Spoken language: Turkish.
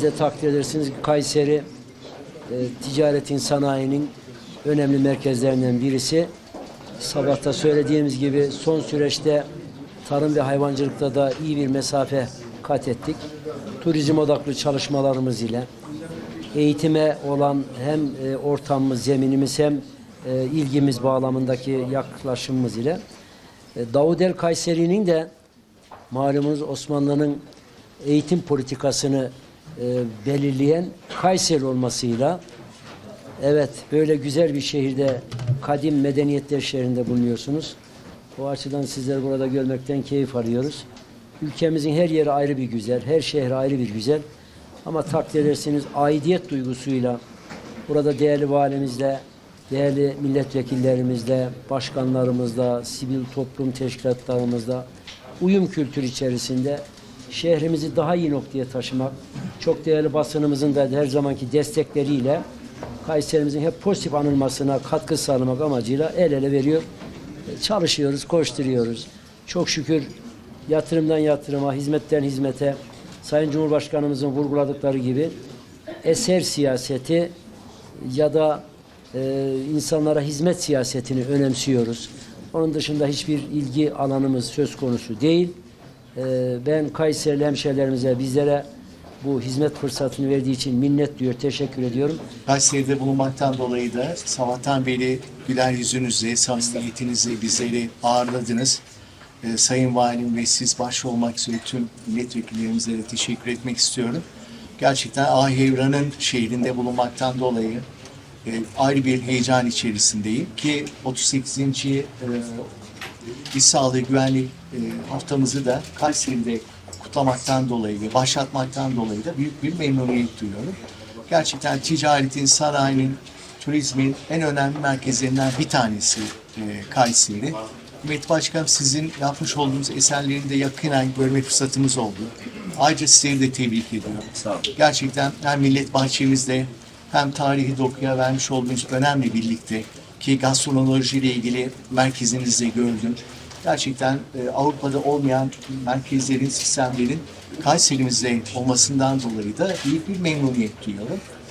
Siz de takdir edersiniz Kayseri e, ticaretin, sanayinin önemli merkezlerinden birisi. Sabahta söylediğimiz gibi son süreçte tarım ve hayvancılıkta da iyi bir mesafe kat ettik. Turizm odaklı çalışmalarımız ile eğitime olan hem e, ortamımız, zeminimiz hem e, ilgimiz bağlamındaki yaklaşımımız ile e, Davudel Kayseri'nin de malumunuz Osmanlı'nın eğitim politikasını e, belirleyen Kayseri olmasıyla evet böyle güzel bir şehirde kadim medeniyetler şehrinde bulunuyorsunuz. O açıdan sizleri burada görmekten keyif alıyoruz. Ülkemizin her yeri ayrı bir güzel, her şehri ayrı bir güzel. Ama takdir edersiniz aidiyet duygusuyla burada değerli valimizle, değerli milletvekillerimizle, başkanlarımızla, sivil toplum teşkilatlarımızla uyum kültürü içerisinde şehrimizi daha iyi noktaya taşımak, çok değerli basınımızın da her zamanki destekleriyle Kayserimizin hep pozitif anılmasına katkı sağlamak amacıyla el ele veriyor. Çalışıyoruz, koşturuyoruz. Çok şükür yatırımdan yatırıma, hizmetten hizmete Sayın Cumhurbaşkanımızın vurguladıkları gibi eser siyaseti ya da e, insanlara hizmet siyasetini önemsiyoruz. Onun dışında hiçbir ilgi alanımız söz konusu değil. E, ben Kayserili hemşehrilerimize, bizlere bu hizmet fırsatını verdiği için minnet duyuyor, teşekkür ediyorum. Kayseri'de bulunmaktan dolayı da sabahtan beri güler yüzünüzle, samimiyetinizle bizleri ağırladınız. Ee, Sayın Valim ve siz başta olmak üzere tüm milletvekillerimize de teşekkür etmek istiyorum. Gerçekten Ahevran'ın şehrinde bulunmaktan dolayı e, ayrı bir heyecan içerisindeyim ki 38. E, İş Sağlığı Güvenlik e, haftamızı da Kayseri'de kutlamaktan dolayı ve başlatmaktan dolayı da büyük bir memnuniyet duyuyorum. Gerçekten ticaretin, sanayinin, turizmin en önemli merkezlerinden bir tanesi e, Kayseri. Ümit Başkanım sizin yapmış olduğunuz eserlerini de yakinen görme fırsatımız oldu. Ayrıca sizleri de tebrik ediyorum. Sağ olun. Gerçekten hem millet bahçemizde hem tarihi dokuya vermiş olduğunuz önemli birlikte ki gastronoloji ile ilgili merkezinizde gördüm. Gerçekten e, Avrupa'da olmayan merkezlerin, sistemlerin Kayserimizde olmasından dolayı da büyük bir memnuniyet duyuyorum.